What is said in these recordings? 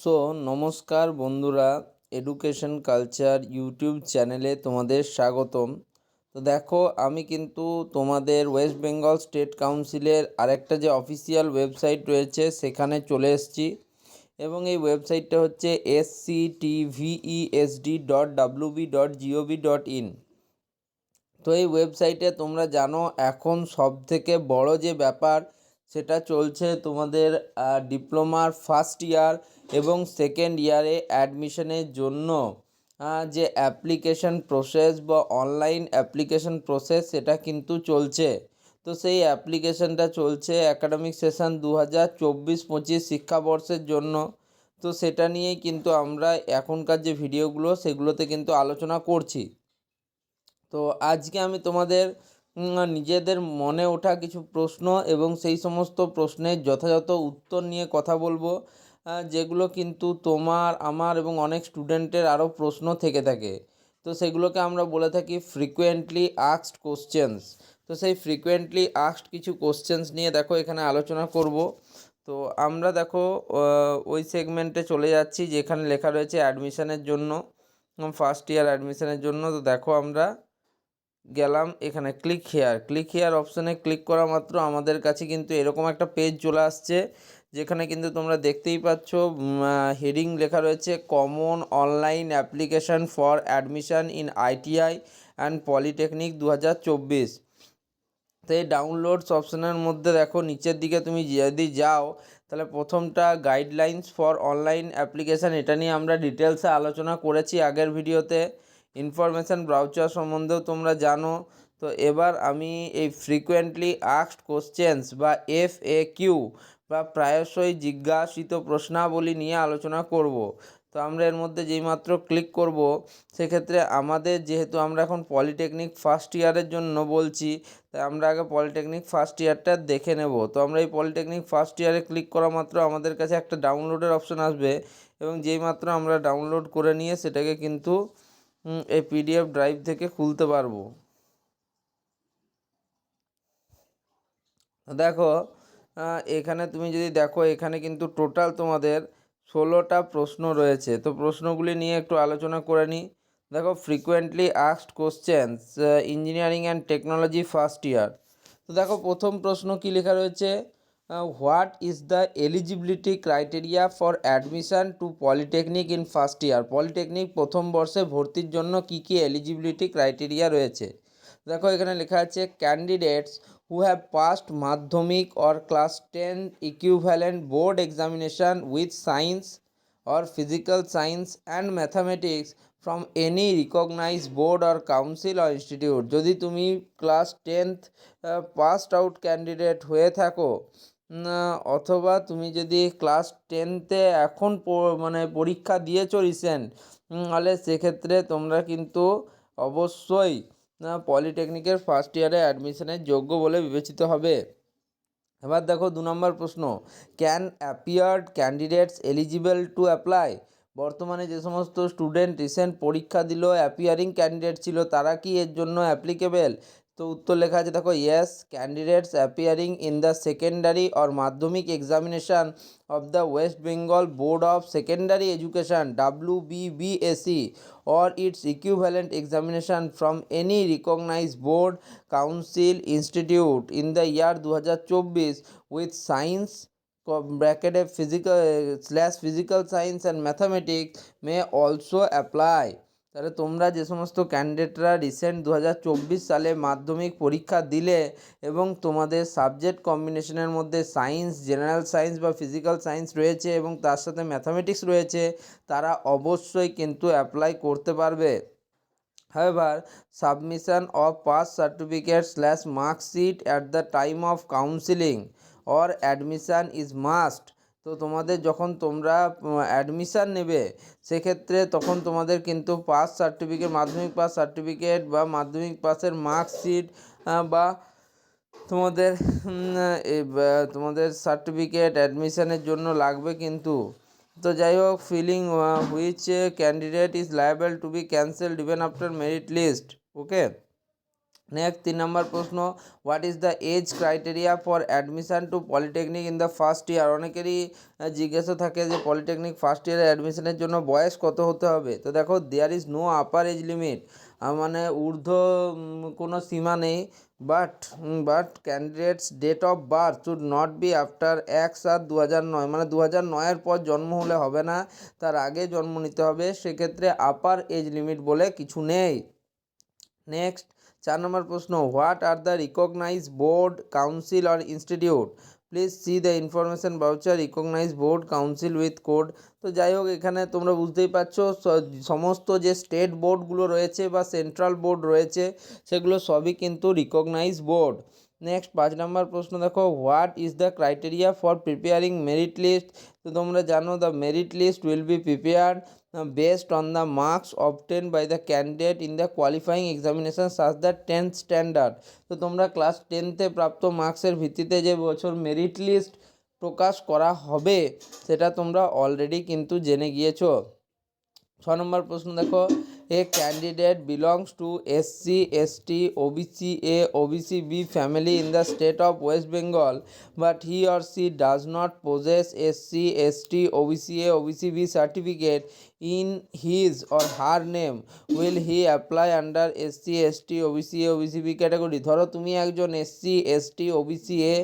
So নমস্কার বন্ধুরা education culture YouTube চ্যানেলে তোমাদের স্বাগতম। তো দেখো, আমি কিন্তু তোমাদের ওয়েস্ট বেঙ্গল স্টেট কাউন্সিলের আরেকটা যে অফিসিয়াল ওয়েবসাইট রয়েছে, সেখানে চলে এসেছি। এবং এই ওয়েবসাইটটা হচ্ছে S C T VESD dot WB dot GOV dot in তো এই ওয়েবসাইটে তোমরা জানো, এখন সব থেকে বড় যে ব্যাপার সেটা চলছে তোমাদের ডিপ্লোমার ফার্স্ট ইয়ার এবং সেকেন্ড ইয়ারে অ্যাডমিশনের জন্য। যে অ্যাপ্লিকেশন প্রসেস বা অনলাইন অ্যাপ্লিকেশন প্রসেস সেটা কিন্তু চলছে। তো সেই অ্যাপ্লিকেশনটা চলছে অ্যাকাডেমিক সেশন দু হাজার চব্বিশ পঁচিশ শিক্ষাবর্ষের জন্য। তো সেটা নিয়েই কিন্তু আমরা এখনকার যে ভিডিওগুলো সেগুলোতে কিন্তু আলোচনা করছি। তো আজকে আমি তোমাদের নিজেদের মনে ওঠা কিছু প্রশ্ন এবং সেই সমস্ত প্রশ্নের যথাযথ উত্তর নিয়ে কথা বলব যেগুলো কিন্তু তোমার, আমার এবং অনেক স্টুডেন্টের আরও প্রশ্ন থেকে থাকে। তো সেগুলোকে আমরা বলে থাকি ফ্রিকুয়েন্টলি আক্সড কোশ্চেন্স তো সেই ফ্রিকুয়েন্টলি আক্সড কিছু কোশ্চেন্স নিয়ে দেখো এখানে আলোচনা করব। তো আমরা দেখো ওই সেগমেন্টে চলে যাচ্ছি যেখানে লেখা রয়েছে অ্যাডমিশনের জন্য ফার্স্ট ইয়ার অ্যাডমিশনের জন্য। তো দেখো আমরা গেলাম এখানে ক্লিক হেয়ার ক্লিক হেয়ার অপশানে ক্লিক করা মাত্র আমাদের কাছে কিন্তু এরকম একটা পেজ চলে আসছে, যেখানে কিন্তু তোমরা দেখতেই পাচ্ছ হেডিং লেখা রয়েছে common online application for admission in ITI and polytechnic দু হাজার চব্বিশ তো এই ডাউনলোডস অপশানের মধ্যে দেখো, নিচের দিকে তুমি যদি যাও, তাহলে প্রথমটা গাইডলাইন্স ফর অনলাইন অ্যাপ্লিকেশান এটা নিয়ে আমরা ডিটেলসে আলোচনা করেছি আগের ভিডিওতে ইনফরমেশান ব্রাউচার সম্বন্ধেও তোমরা জানো। তো এবার আমি এই ফ্রিকুয়েন্টলি আস্কড কোশ্চেন্স বা এফ এ কিউ বা প্রায়শই জিজ্ঞাসিত প্রশ্নাবলী নিয়ে আলোচনা করব। তো আমরা এর মধ্যে যেই মাত্র ক্লিক করব, সেক্ষেত্রে আমাদের যেহেতু আমরা এখন পলিটেকনিক ফার্স্ট ইয়ারের জন্য বলছি, তাই আমরা আগে পলিটেকনিক ফার্স্ট ইয়ারটা দেখে নেব। তো আমরা এই পলিটেকনিক ফার্স্ট ইয়ারে ক্লিক করা মাত্র আমাদের কাছে একটা ডাউনলোডের অপশন আসবে এবং যেই মাত্র আমরা ডাউনলোড করে নিয়ে সেটাকে কিন্তু এই পিডিএফ ড্রাইভ থেকে খুলতে পারব। দেখো এখানে তুমি যদি দেখো, এখানে কিন্তু টোটাল তোমাদের ষোলোটা প্রশ্ন রয়েছে। তো প্রশ্নগুলি নিয়ে একটু আলোচনা করে নিই দেখো frequently asked questions engineering and technology first year তো দেখো, প্রথম প্রশ্ন কী লেখা রয়েছে? What is the eligibility criteria for admission to polytechnic in first year polytechnic প্রথম বর্ষে ভর্তির জন্য কী কী এলিজিবিলিটি ক্রাইটেরিয়া রয়েছে? দেখো, এখানে লেখা আছে candidates who have passed Madhyamik or class ten equivalent board examination with science or physical science and mathematics from any recognise board or council or institute যদি তুমি class tenth passed out candidate হয়ে থাকো অথবা তুমি যদি class টেনতে এখন মানে পরীক্ষা দিয়েছ রিসেন্ট তাহলে সেক্ষেত্রে তোমরা কিন্তু অবশ্যই পলিটেকনিকের ফার্স্ট ইয়ারে অ্যাডমিশনের যোগ্য বলে বিবেচিত হবে। এবার দেখো দু নম্বর প্রশ্ন can appeared candidates eligible to apply বর্তমানে যে সমস্ত স্টুডেন্ট রিসেন্ট পরীক্ষা দিল অ্যাপিয়ারিং ক্যান্ডিডেট ছিল, তারা কি এর জন্য অ্যাপ্লিকেবেল তো উত্তর লেখা আছে, দেখো yes candidates appearing in the secondary or Madhyamik examination of the West Bengal board of secondary education W BBSE or its equivalent examination from any recognise board council institute in the year দু হাজার চব্বিশ with science ব্র্যাকেটে physical slash physical science and mathematics may also apply তাহলে তোমরা যে সমস্ত ক্যান্ডিডেটরা recent দু হাজার চব্বিশ সালে মাধ্যমিক পরীক্ষা দিলে এবং তোমাদের সাবজেক্ট কম্বিনেশনের মধ্যে সায়েন্স জেনারেল সায়েন্স বা ফিজিক্যাল সায়েন্স রয়েছে এবং তার সাথে ম্যাথামেটিক্স রয়েছে তারা অবশ্যই কিন্তু অ্যাপ্লাই করতে পারবে। However, submission pass certificate slash mark sheet at the time of counseling or admission is must তো তোমাদের যখন তোমরা অ্যাডমিশান নেবে, সেক্ষেত্রে তখন তোমাদের কিন্তু pass certificate Madhyamik pass certificate বা মাধ্যমিক পাসের মার্কশিট বা তোমাদের তোমাদের সার্টিফিকেট অ্যাডমিশানের জন্য লাগবে কিন্তু। তো যাই হোক filling which candidate is liable to be cancelled even after merit list okay next তিন নম্বর প্রশ্ন what is the age criteria for admission to polytechnic in the first year অনেকেরই জিজ্ঞাসা থাকে যে পলিটেকনিক ফার্স্ট ইয়ারে অ্যাডমিশনের জন্য বয়স কত হতে হবে? তো দেখো there is no upper age limit মানে ঊর্ধ্ব কোনো সীমা নেই। But but candidates date of birth should not be after এক সাত দু হাজার নয়। মানে দু হাজার নয়ের পর জন্ম হলে হবে না, তার আগে জন্ম নিতে হবে। সেক্ষেত্রে আপার এজ লিমিট বলে কিছু নেই। নেক্সট। চার নম্বর প্রশ্ন, what are the recognise board council or institute? Please see the information brochure recognise board council with code. তো যাই হোক, এখানে তোমরা বুঝতেই পারছ সমস্ত যে স্টেট বোর্ডগুলো রয়েছে বা সেন্ট্রাল বোর্ড রয়েছে, সেগুলো সবই কিন্তু রিকগনাইজ বোর্ড। নেক্সট পাঁচ নম্বর প্রশ্ন দেখো what is the criteria for preparing merit list তো তোমরা জানো the merit list will be prepared based on the marks obtained by the candidate in the qualifying examination such that 10th standard. তো তোমরা class টেনতে প্রাপ্ত মার্কসের ভিত্তিতে যে বছর মেরিট লিস্ট প্রকাশ করা হবে, সেটা তোমরা অলরেডি কিন্তু জেনে গিয়েছো। ছ নম্বর প্রশ্ন দেখো a candidate belongs to S C S T OBC A OBC B family in the state of West Bengal but he or she does not possess S C S T OBC in his or her name, will he apply under SC, ST, OBC A OBC B category. ধরো তুমি একজন SC, ST, OBC, A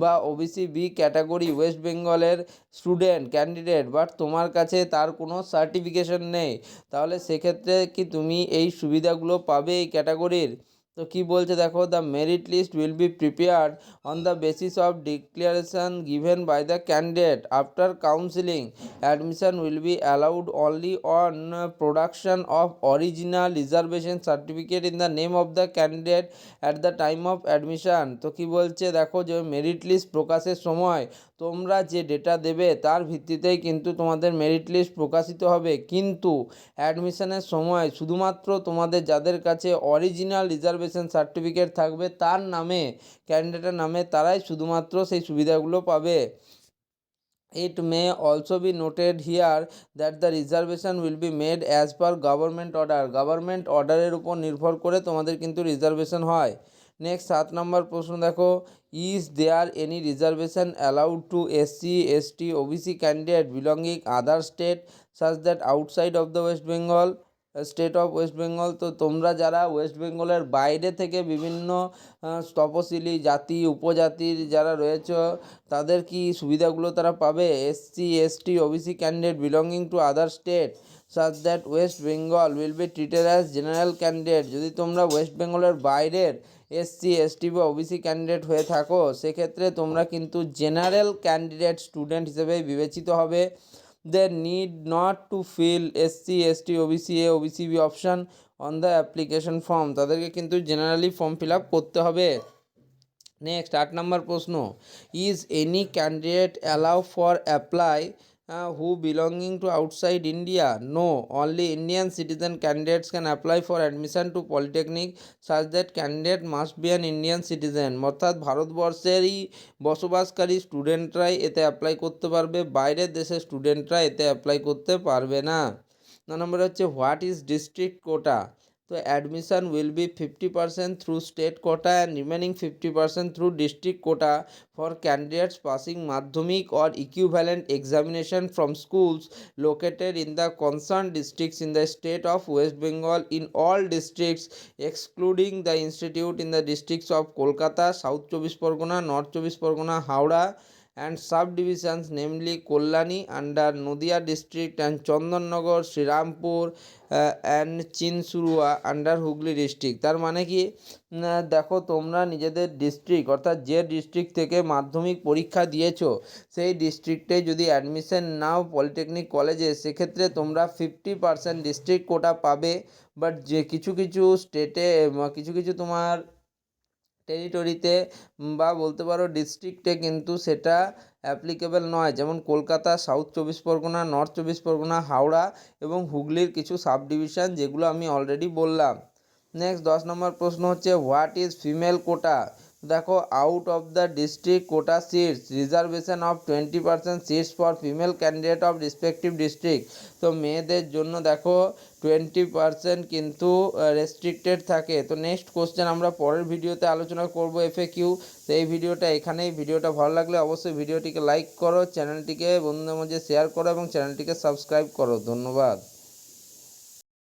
বা OBC, B category, West বেঙ্গলের student, candidate, but তোমার কাছে তার কোনো certification নেই। তাহলে সেক্ষেত্রে কি তুমি এই সুবিধাগুলো পাবে এই ক্যাটাগরির? তো কি বলছে দেখো the merit list will be prepared on the basis of declaration given by the candidate after counselling admission will be allowed only on production of original reservation certificate in the name of the candidate at the time of admission তো কি বলছে দেখো, যে merit list প্রকাশের সময় তোমরা যে data দেবে তার ভিত্তিতেই কিন্তু তোমাদের মেরিট লিস্ট প্রকাশিত হবে। কিন্তু অ্যাডমিশনের সময় শুধুমাত্র তোমাদের যাদের কাছে অরিজিনাল রিজার্ভেশন সার্টিফিকেট থাকবে তার নামে ক্যান্ডিডেটের নামে তারাই শুধুমাত্র সেই সুবিধাগুলো পাবে। It may also be noted here that the reservation will be made as per government order government অর্ডারের উপর নির্ভর করে তোমাদের কিন্তু রিজার্ভেশন হয়। নেক্সট সাত নম্বর প্রশ্ন দেখো। Is there any reservation allowed to SC ST OBC candidate belonging other state such that outside of the West Bengal state of West Bengal. তো তোমরা যারা ওয়েস্ট বেঙ্গলের বাইরে থেকে বিভিন্ন তপশিলি, জাতি, উপজাতির যারা রয়েছে, তাদের কি সুবিধাগুলো তারা পাবে? SC ST OBC candidate belonging to other state such that West Bengal will be treated as general candidate যদি তোমরা ওয়েস্ট বেঙ্গলের বাইরের এসসি এসটি বা ওবিসি ক্যান্ডিডেট হয়ে থাকো, সেক্ষেত্রে তোমরা কিন্তু জেনারেল ক্যান্ডিডেট স্টুডেন্ট হিসেবে বিবেচিত হবে। They need not to fill SC ST OBC A OBC B option on the application form তাদেরকে কিন্তু জেনারেলি ফর্ম ফিল আপ করতে হবে। নেক্সট আট নম্বর প্রশ্ন is any candidate allow for apply who belonging to outside India no only Indian citizen candidates can apply for admission to polytechnic such that candidate must be an Indian citizen অর্থাৎ ভারতবর্ষেরই বসবাসকারী স্টুডেন্টরাই এতে apply করতে পারবে, বাইরের দেশের স্টুডেন্টরা এতে অ্যাপ্লাই করতে পারবে না। ন নম্বর হচ্ছে হোয়াট ইজ ডিস্ট্রিক্ট কোটা তো admission will be fifty percent through state quota and remaining fifty percent through district quota for candidates passing Madhyamik or equivalent examination from schools located in the concerned districts in the state of West Bengal in all districts excluding the institute in the districts of Kolkata South চব্বিশ Pargana North চব্বিশ Pargana Howrah and subdivisions namely Kollani under Nodia district and Chandanagar, Srirampur uh, and Chinsurua under Hooghly district তার মানে কি? দেখো তোমরা নিজেদের district অর্থাৎ যে ডিস্ট্রিক্ট থেকে মাধ্যমিক পরীক্ষা দিয়েছ সেই ডিস্ট্রিক্টে যদি অ্যাডমিশন নাও পলিটেকনিক কলেজে সেক্ষেত্রে তোমরা ফিফটি পার্সেন্ট ডিস্ট্রিক্ট কোটা পাবে বাট যে কিছু কিছু স্টেটে কিছু কিছু তোমার টেরিটরিতে বা বলতে পারো ডিস্ট্রিক্টে কিন্তু সেটা অ্যাপ্লিকেবল নয়। যেমন কলকাতা সাউথ চব্বিশ পরগনা নর্থ চব্বিশ পরগনা, হাওড়া এবং হুগলির কিছু সাব ডিভিশন যেগুলো আমি অলরেডি বললাম। নেক্সট দশ নম্বর প্রশ্ন হচ্ছে হোয়াট ইজ ফিমেল কোটা দেখো out of the district quota seats reservation of twenty percent seats for female candidate of respective district তো মেয়েদের জন্য দেখো টোয়েন্টি পার্সেন্ট কিন্তু রেস্ট্রিক্টেড থাকে। তো নেক্সট কোশ্চেন আমরা পরের ভিডিওতে আলোচনা করব এফএ কিউ তো এই ভিডিওটা এখানেই। ভিডিওটা ভালো লাগলে অবশ্যই ভিডিওটিকে লাইক করো চ্যানেলটিকে বন্ধুদের মধ্যে শেয়ার করো এবং চ্যানেলটিকে সাবস্ক্রাইব করো। ধন্যবাদ।